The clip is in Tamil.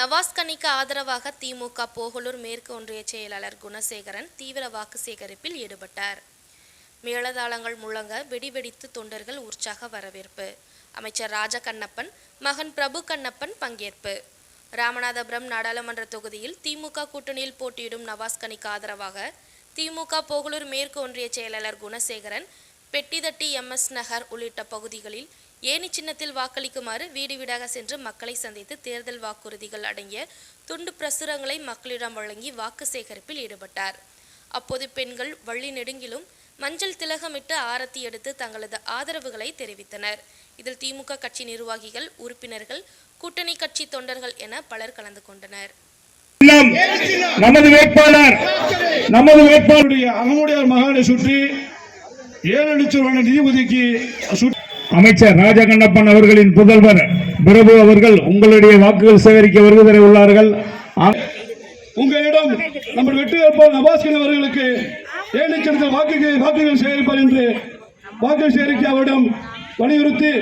நவாஸ்கனிக்கு ஆதரவாக திமுக போகலூர் மேற்கு ஒன்றிய செயலாளர் குணசேகரன் தீவிர வாக்கு சேகரிப்பில் ஈடுபட்டார். மேளதாளங்கள் முழங்க வெடிவெடித்து தொண்டர்கள் உற்சாக வரவேற்பு. அமைச்சர் ராஜ கண்ணப்பன் மகன் பிரபு கண்ணப்பன் பங்கேற்பு. ராமநாதபுரம் நாடாளுமன்ற தொகுதியில் திமுக கூட்டணியில் போட்டியிடும் நவாஸ்கனிக்கு ஆதரவாக திமுக போகலூர் மேற்கு ஒன்றிய செயலாளர் குணசேகரன் பெட்டிதட்டி எம்எஸ் நகர் உள்ளிட்ட பகுதிகளில் ஏணி சின்னத்தில் வாக்களிக்குமாறு வீடு வீடாக சென்று மக்களை சந்தித்து தேர்தல் வாக்குறுதிகள் அடங்கிய துண்டு பிரசுரங்களை மக்களிடம் வழங்கி வாக்கு சேகரிப்பில் ஈடுபட்டார். அப்போது பெண்கள் வள்ளி நெடுங்கிலும் மஞ்சள் திலகமிட்டு ஆரத்தி எடுத்து தங்களது ஆதரவுகளை தெரிவித்தனர். இதில் திமுக கட்சி நிர்வாகிகள் உறுப்பினர்கள் கூட்டணி கட்சி தொண்டர்கள் என பலர் கலந்து கொண்டனர். நமது வேட்பாளர் நமது வேட்பாளருடைய அகமுடையார் மகானை சுற்றி ஏழு லட்சம் ரூபாய் அமைச்சர் ராஜகண்ணப்பன் அவர்களின் புதல்வர் பிரபு அவர்கள் உங்களுடைய வாக்குகள் சேகரிக்க வருகை தர உள்ளார்கள். ஆ- உங்களிடம் நம்ம வெற்றி வேட்பாளர் அவர்களுக்கு ஏழு லட்சம் வாக்குகள் வாக்குகள் சேகரிப்பார் என்று வாக்கு சேகரிக்க அவரிடம் வலியுறுத்தி